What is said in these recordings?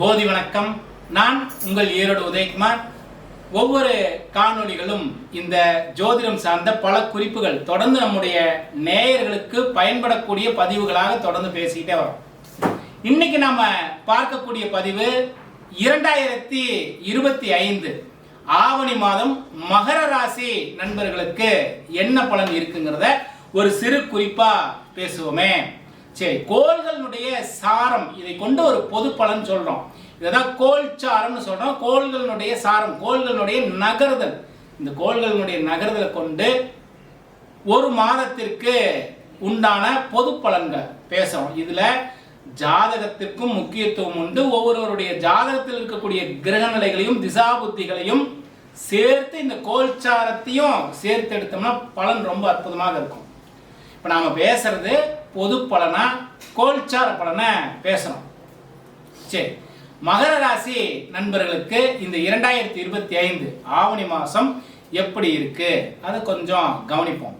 போதி வணக்கம். நான் உங்கள் ஈரோடு உதயகுமார். ஒவ்வொரு காணொளிகளும் இந்த ஜோதிடம் சார்ந்த பல குறிப்புகள் தொடர்ந்து நம்முடைய நேயர்களுக்கு பயன்படக்கூடிய பதிவுகளாக தொடர்ந்து பேசிக்கிட்டே வரோம். இன்னைக்கு நாம பார்க்கக்கூடிய பதிவு இரண்டாயிரத்தி இருபத்தி ஐந்து ஆவணி மாதம் மகர ராசி நண்பர்களுக்கு என்ன பலன் இருக்குங்கிறத ஒரு சிறு குறிப்பா பேசுவோமே. சரி கோள்களுடைய சாரம் இதை கொண்டு ஒரு பொது பலன் சொல்றோம். இதான் கோல் சாரம்னு சொல்றோம். கோள்களுடைய சாரம் கோள்களுடைய நகர்தல். இந்த கோள்களுடைய நகர்தலை கொண்டு ஒரு மாதத்திற்கு உண்டான பொது பலன்கள் பேசுறோம். இதுல ஜாதகத்திற்கும் முக்கியத்துவம் உண்டு. ஒவ்வொருவருடைய ஜாதகத்தில் இருக்கக்கூடிய கிரக நிலைகளையும் திசாபுத்திகளையும் சேர்த்து இந்த கோல்சாரத்தையும் சேர்த்து எடுத்தோம்னா பலன் ரொம்ப அற்புதமாக இருக்கும். இப்போ நாம பேசுறது பொது பலனா கோல்சார பலனை பேசணும். சரி. மகர ராசி நண்பர்களுக்கு இந்த இரண்டாயிரத்தி இருபத்தி ஐந்து ஆவணி மாதம் எப்படி இருக்கு? அதை கொஞ்சம் கவனிப்போம்.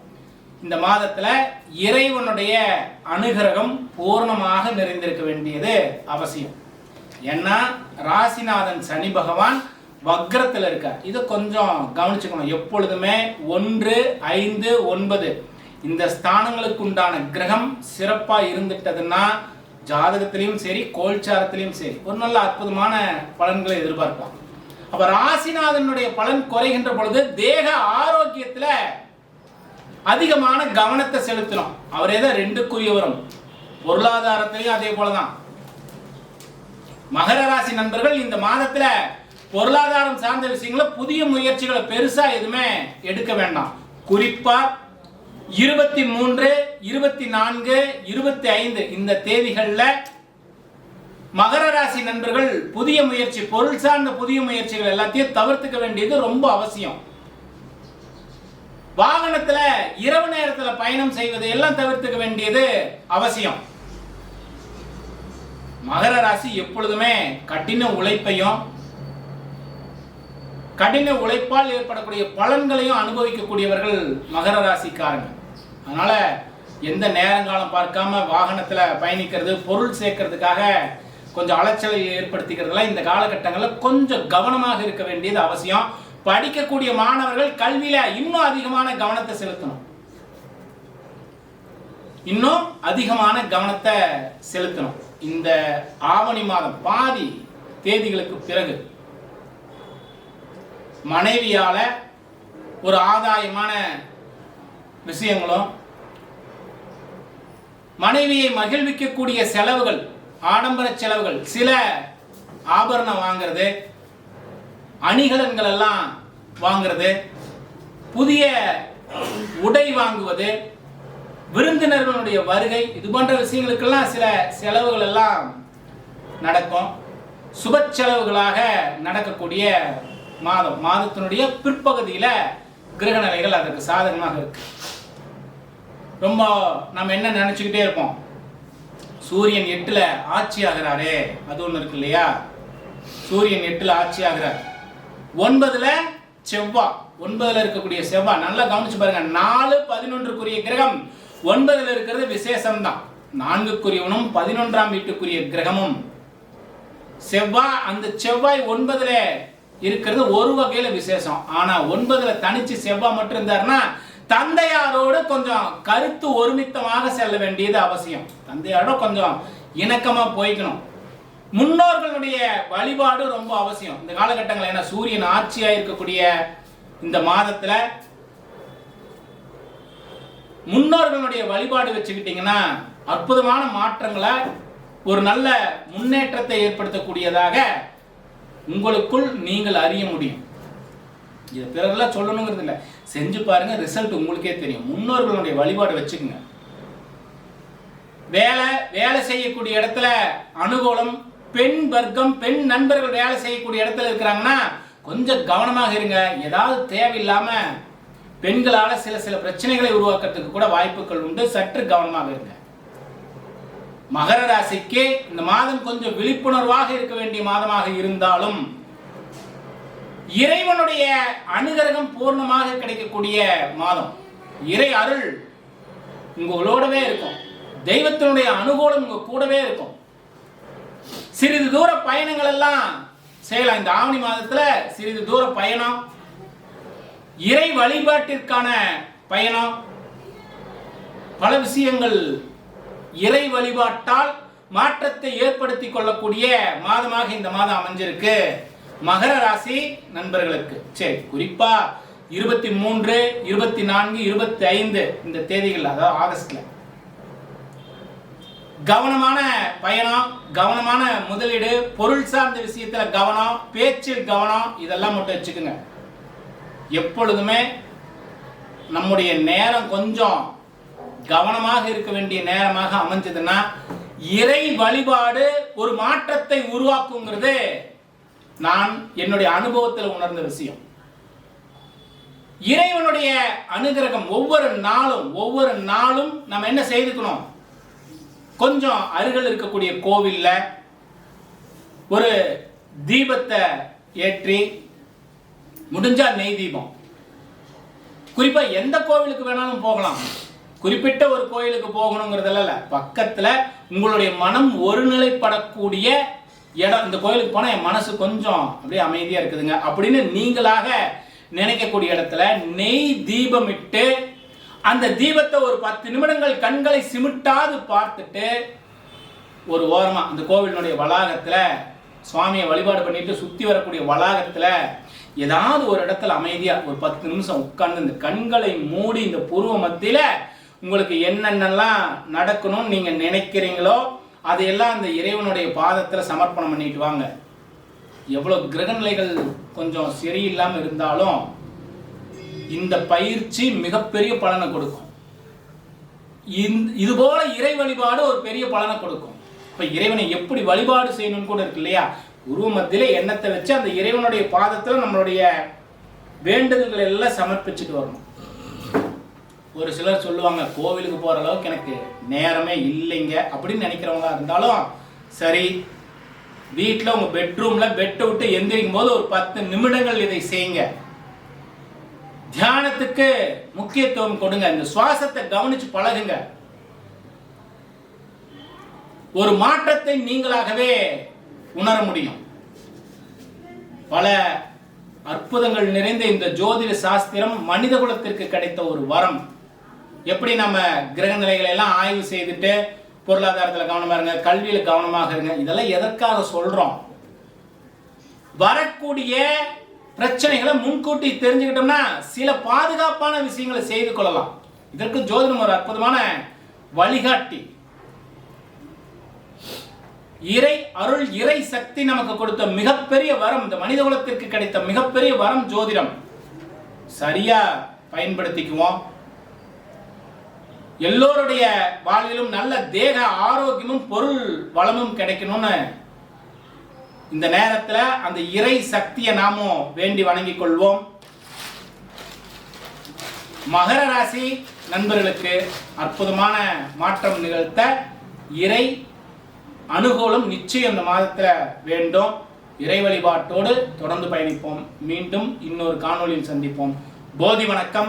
இந்த மாதத்தில் இறைவனுடைய அனுகிரகம் பூர்ணமாக நிறைந்திருக்க வேண்டியது அவசியம். ஏன்னா ராசிநாதன் சனி பகவான் வக்ரத்தில் இருக்கார். இதை கொஞ்சம் கவனிச்சுக்கணும். எப்பொழுதுமே ஒன்று ஐந்து ஒன்பது இந்த ஸ்தானங்களுக்கு உண்டான கிரகம் சிறப்பாக இருந்துட்டதுன்னா ஜாதகத்திலையும் சரி கோல்சாரத்திலையும் சரி ஒரு நல்ல அற்புதமான பலன்களை எதிர்பார்க்கலாம். அப்ப ராசிநாதனுடைய பலன் குறைகின்ற பொழுது தேக ஆரோக்கியத்துல அதிகமான கவனத்தை செலுத்தணும். அவரே தான் ரெண்டுக்குரியவரும். பொருளாதாரத்திலையும் அதே போலதான். மகர ராசி நண்பர்கள் இந்த மாதத்துல பொருளாதாரம் சார்ந்த விஷயங்கள புதிய முயற்சிகளை பெருசா எதுவுமே எடுக்க வேண்டாம். குறிப்பா இருபத்தி மூன்று இருபத்தி நான்கு இருபத்தி ஐந்து இந்த தேதிகளில் மகர ராசி நண்பர்கள் புதிய முயற்சி பொருள் சார்ந்த புதிய முயற்சிகள் எல்லாத்தையும் தவிர்த்துக்க வேண்டியது ரொம்ப அவசியம். வாகனத்துல இரவு நேரத்துல பயணம் செய்வதை எல்லாம் தவிர்த்துக்க வேண்டியது அவசியம். மகர ராசி எப்பொழுதுமே கடின உழைப்பையும் கடின உழைப்பால் ஏற்படக்கூடிய பலன்களையும் அனுபவிக்கக்கூடியவர்கள் மகர ராசிக்காரங்க. அதனால எந்த நேரங்காலம் பார்க்காம வாகனத்துல பயணிக்கிறது பொருள் சேர்க்கறதுக்காக கொஞ்சம் அலைச்சலை ஏற்படுத்திக்கிறதுலாம் இந்த காலகட்டங்களில் கொஞ்சம் கவனமாக இருக்க வேண்டியது அவசியம். படிக்கக்கூடிய மாணவர்கள் கல்வியில இன்னும் அதிகமான கவனத்தை செலுத்தணும். இன்னும் அதிகமான கவனத்தை செலுத்தணும். இந்த ஆவணி மாதம் பாதி தேதிகளுக்கு பிறகு மனைவியால ஒரு ஆதாயமான விஷயங்களும் மனைவியை மகிழ்விக்கக்கூடிய செலவுகள் ஆடம்பர செலவுகள் சில ஆபரணம் வாங்குறது அணிகலன்கள் எல்லாம் வாங்குறது புதிய உடை வாங்குவது விருந்தினர்களுடைய வருகை இது போன்ற விஷயங்களுக்கெல்லாம் சில செலவுகள் எல்லாம் நடக்கும். சுப செலவுகளாக நடக்கக்கூடிய மாதம். மாதத்தினுடைய பிற்பகுதியில் கிரக நிலைகள் அதற்கு சாதகமாக இருக்குது ரொம்ப நம்ம என்ன நினச்சிக்கிட்டே இருப்போம்? சூரியன் எட்டில் ஆட்சி ஆகிறாரே. அது ஒன்று இருக்கு இல்லையா? சூரியன் எட்டில் ஆட்சி ஆகிறார். ஒன்பதில் செவ்வாய் ஒன்பதில் இருக்கக்கூடிய செவ்வாய் நல்லா கவனிச்சு பாருங்க. நாலு பதினொன்றுக்குரிய கிரகம். ஒன்பதில் இருக்கிறது விசேஷம் தான் நான்குக்குரியவனும் பதினொன்றாம் வீட்டுக்குரிய கிரகமும். செவ்வாய் அந்த செவ்வாய் ஒன்பதுல இருக்கிறது ஒரு வகையில விசேஷம். ஆனா ஒன்பதுல தனிச்சு செவ்வாய் மட்டும் இருந்தாருன்னா தந்தையாரோடு கொஞ்சம் கருத்து ஒருமித்தமாக செல்ல வேண்டியது அவசியம். தந்தையாரோட கொஞ்சம் இணக்கமா போய்க்கணும். முன்னோர்களுடைய வழிபாடு ரொம்ப அவசியம். இந்த காலகட்டங்கள் ஏன்னா சூரியன் ஆட்சியா இருக்கக்கூடிய இந்த மாதத்துல முன்னோர்களுடைய வழிபாடு வச்சுக்கிட்டீங்கன்னா அற்புதமான மாற்றங்களை ஒரு நல்ல முன்னேற்றத்தை ஏற்படுத்தக்கூடியதாக உங்களுக்குள் நீங்கள் அறிய முடியும். இது பிறரெல்லாம் சொல்லணுங்கிறது இல்லை. செஞ்சு பாருங்க ரிசல்ட் உங்களுக்கே தெரியும். முன்னோர்களுடைய வழிபாடு வச்சுக்கோங்க. வேலை வேலை செய்யக்கூடிய இடத்துல அனுகூலம் பெண் வர்க்கம் பெண் நண்பர்கள் வேலை செய்யக்கூடிய இடத்துல இருக்கிறாங்கன்னா கொஞ்சம் கவனமாக இருங்க. ஏதாவது தேவையில்லாம பெண்களால சில சில பிரச்சனைகளை உருவாக்குறதுக்கு கூட வாய்ப்புகள் உண்டு. சற்று கவனமாக இருங்க. மகர ராசிக்கு இந்த மாதம் கொஞ்சம் விழிப்புணர்வாக இருக்க வேண்டிய மாதமாக இருந்தாலும் இறைவனுடைய அனுகிரகம் பூர்ணமாக கிடைக்கக்கூடிய மாதம். இறை அருள் உங்களோடவே இருக்கும். தெய்வத்தினுடைய அனுகூலம் உங்க கூடவே இருக்கும். சிறிது தூர பயணங்கள் எல்லாம் செய்யலாம். இந்த ஆவணி மாதத்துல சிறிது தூர பயணம். இறை வழிபாட்டிற்கான பயணம். பல விஷயங்கள் இறை வழிபாட்டால் மாற்றத்தை ஏற்படுத்திக் கொள்ளக்கூடிய மாதமாக இந்த மாதம் அமைஞ்சிருக்கு. மகர ராசி நண்பர்களுக்கு. சரி குறிப்பா இருபத்தி மூன்று இருபத்தி நான்கு இருபத்தி ஐந்து இந்த தேதிகள் அதாவது ஆகஸ்ட்ல. கவனமான பயணம் கவனமான முதலீடு பொருள் சார்ந்த விஷயத்துல கவனம் பேச்சில் கவனம் இதெல்லாம் மட்டும் வச்சுக்கோங்க. எப்பொழுதுமே நம்முடைய நேரம் கொஞ்சம் கவனமாக இருக்க வேண்டிய நேரமாக அமைஞ்சதுன்னா இறை வழிபாடு ஒரு மாற்றத்தை உருவாக்குங்கிறது நான் என்னுடைய அனுபவத்தில் உணர்ந்த விஷயம். இறைவனுடைய அனுகிரகம் ஒவ்வொரு நாளும் ஒவ்வொரு நாளும் நம்ம என்ன செய்துக்கணும் கொஞ்சம் அருகில் இருக்கக்கூடிய கோவில்ல ஒரு தீபத்தை ஏற்றி முடிஞ்சா நெய் தீபம். குறிப்பா எந்த கோவிலுக்கு வேணாலும் போகலாம். குறிப்பிட்ட ஒரு கோயிலுக்கு போகணுங்கிறதுல பக்கத்தில் பக்கத்துல உங்களுடைய மனம் ஒருநிலைப்படக்கூடிய இடம் இந்த கோயிலுக்கு போனால் என் மனசு கொஞ்சம் அப்படியே அமைதியாக இருக்குதுங்க. அப்படின்னு நீங்களாக நினைக்கக்கூடிய இடத்துல நெய் தீபமிட்டு அந்த தீபத்தை ஒரு பத்து நிமிடங்கள் கண்களை சிமிட்டாது பார்த்துட்டு ஒரு ஓரமாக அந்த கோவிலினுடைய வளாகத்தில் சுவாமியை வழிபாடு பண்ணிட்டு சுற்றி வரக்கூடிய வளாகத்தில் ஏதாவது ஒரு இடத்துல அமைதியாக ஒரு பத்து நிமிஷம் உட்கார்ந்து இந்த கண்களை மூடி இந்த பூர்வ மத்தியில் உங்களுக்கு என்னென்னலாம் நடக்கணும்னு நீங்கள் நினைக்கிறீங்களோ அதையெல்லாம் அந்த இறைவனுடைய பாதத்தில் சமர்ப்பணம் பண்ணிட்டு வாங்க. எவ்வளோ கிரகநிலைகள் கொஞ்சம் சரியில்லாமல் இருந்தாலும் இந்த பயிற்சி மிகப்பெரிய பலனை கொடுக்கும். இந்த- இது போல இறை வழிபாடு ஒரு பெரிய பலனை கொடுக்கும். இப்போ இறைவனை எப்படி வழிபாடு செய்யணும்னு கூட இருக்கு இல்லையா? உருவ மத்தியில் எண்ணத்தை வச்சு அந்த இறைவனுடைய பாதத்தில் நம்மளுடைய வேண்டுதல்களை எல்லாம் சமர்ப்பிச்சுட்டு வரணும். ஒரு சிலர் சொல்லுவாங்க கோவிலுக்கு போகிற அளவுக்கு எனக்கு நேரமே இல்லைங்க. அப்படின்னு நினைக்கிறவங்களா இருந்தாலும் சரி வீட்டில் உங்கள் பெட்ரூமில் பெட்டை விட்டு எந்திரிக்கும் போது ஒரு பத்து நிமிடங்கள் இதை செய்யுங்க. தியானத்துக்கு முக்கியத்துவம் கொடுங்க. இந்த சுவாசத்தை கவனிச்சு பழகுங்க. ஒரு மாற்றத்தை நீங்களாகவே உணர முடியும். பல அற்புதங்கள் நிறைந்த இந்த ஜோதிட சாஸ்திரம் மனித குலத்திற்கு கிடைத்த ஒரு வரம். எப்படி நம்ம கிரக நிலைகளை எல்லாம் ஆய்வு செய்துட்டு பொருளாதாரத்தில் கவனமா இருங்க கல்வியில கவனமாக இருங்க இதெல்லாம் எதற்காக சொல்றோம்? வரக்கூடிய பிரச்சனைகளை முன்கூட்டி தெரிஞ்சுக்கிட்டோம்னா சில பாதுகாப்பான விஷயங்களை செய்து கொள்ளலாம். இதற்கு ஜோதிடம் ஒரு அற்புதமான வழிகாட்டி. இறை அருள் இறை சக்தி நமக்கு கொடுத்த மிகப்பெரிய வரம் இந்த மனித குலத்திற்கு கிடைத்த மிகப்பெரிய வரம் ஜோதிடம். சரியா பயன்படுத்திக்குவோம். எல்லோருடைய வாழ்விலும் நல்ல தேக ஆரோக்கியமும் பொருள் வளமும் கிடைக்கணும்னு இந்த நேரத்துல அந்த இறை சக்தியை நாமும் வேண்டி வணங்கிக் கொள்வோம். மகர ராசி நண்பர்களுக்கு அற்புதமான மாற்றம் நிகழ்த்த இறை அனுகூலம் நிச்சயம் இந்த மாதத்துல வேண்டும். இறை வழிபாட்டோடு தொடர்ந்து பயணிப்போம். மீண்டும் இன்னொரு காணொளியில் சந்திப்போம். போதி வணக்கம்.